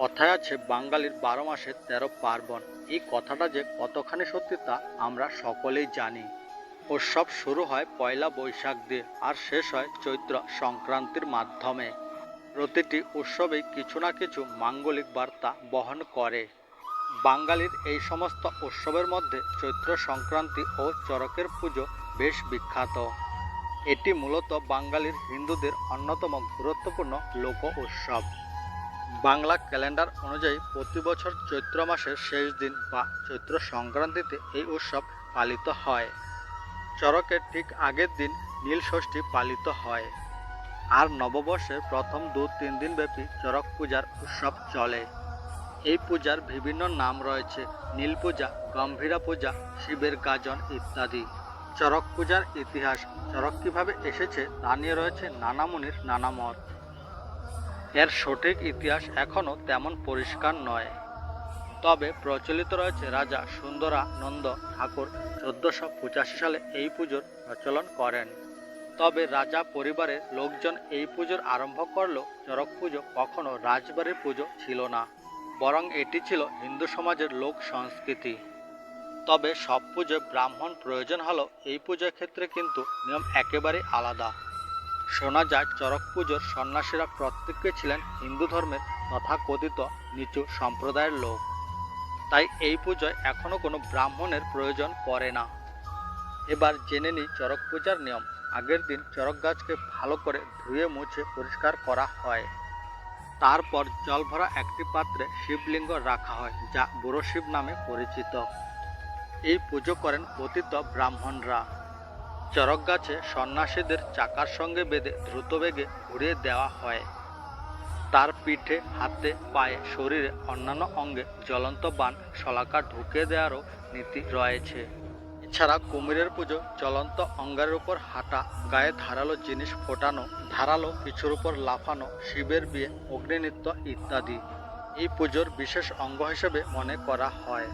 কথায় আছে বাঙালির বারো মাসে তেরো পার্বণ। এই কথাটা যে কতখানি সত্যি তা আমরা সকলেই জানি। উৎসব শুরু হয় পয়লা বৈশাখ দিয়ে আর শেষ হয় চৈত্র সংক্রান্তির মাধ্যমে। প্রতিটি উৎসবেই কিছু না কিছু মাঙ্গলিক বার্তা বহন করে। বাঙালির এই সমস্ত উৎসবের মধ্যে চৈত্র সংক্রান্তি ও চরকের পুজো বেশ বিখ্যাত। এটি মূলত বাঙালির হিন্দুদের অন্যতম গুরুত্বপূর্ণ লোক উৎসব। বাংলা ক্যালেন্ডার অনুযায়ী প্রতি বছর চৈত্র মাসের শেষ দিন বা চৈত্র সংক্রান্তিতে এই উৎসব পালিত হয়। চরকের ঠিক আগের দিন নীল ষষ্ঠী পালিত হয়। আর নববর্ষের প্রথম দু তিন দিন ব্যাপী চরক পূজার উৎসব চলে। এই পূজার বিভিন্ন নাম রয়েছে, নীল পূজা, গম্ভীরা পূজা, শিবের গাজন ইত্যাদি। চরক পূজার ইতিহাস, চরক কীভাবে এসেছে তা নিয়ে রয়েছে নানা মুনির নানা মত এর সঠিক ইতিহাস এখনও তেমন পরিষ্কার নয়। তবে প্রচলিত রয়েছে রাজা সুন্দরানন্দ ঠাকুর চোদ্দশো পঁচাশি সালে এই পুজোর প্রচলন করেন। তবে রাজা পরিবারের লোকজন এই পুজোর আরম্ভ করলেও চরক পুজো কখনো রাজবাড়ির পুজো ছিল না, বরং এটি ছিল হিন্দু সমাজের লোক সংস্কৃতি। তবে সব পুজোয় ব্রাহ্মণ প্রয়োজন হলেও এই পুজোর ক্ষেত্রে কিন্তু নিয়ম একেবারে আলাদা। শোনা যায় চরক পুজোর সন্ন্যাসীরা প্রত্যেকে ছিলেন হিন্দু ধর্মের তথাকথিত নিচু সম্প্রদায়ের লোক। তাই এই পুজোয় এখনও কোনো ব্রাহ্মণের প্রয়োজন পড়ে না। এবার জেনে নিই চরক পূজার নিয়ম। আগের দিন চরক গাছকে ভালো করে ধুয়ে মুছে পরিষ্কার করা হয়। তারপর জল ভরা একটি পাত্রে শিবলিঙ্গ রাখা হয়, যা বুড়ো শিব নামে পরিচিত। এই পুজো করেন পতিত ব্রাহ্মণরা। চরক গাছে সন্ন্যাসীদের চাকার সঙ্গে বেঁধে দ্রুত বেগে ঘুরিয়ে দেওয়া হয়। তার পিঠে, হাতে, পায়ে, শরীরে অন্যান্য অঙ্গে জ্বলন্ত বান শলাকা ঢুকে দেওয়ারও নীতি রয়েছে। এছাড়া কুমিরের পুজো জ্বলন্ত অঙ্গারের উপর হাঁটা, গায়ে ধারালো জিনিস ফোটানো, ধারালো কিছুর উপর লাফানো, শিবের বিয়ে, অগ্নিনৃত্য ইত্যাদি। এই পুজোর বিশেষ অঙ্গ হিসেবে মনে করা হয়।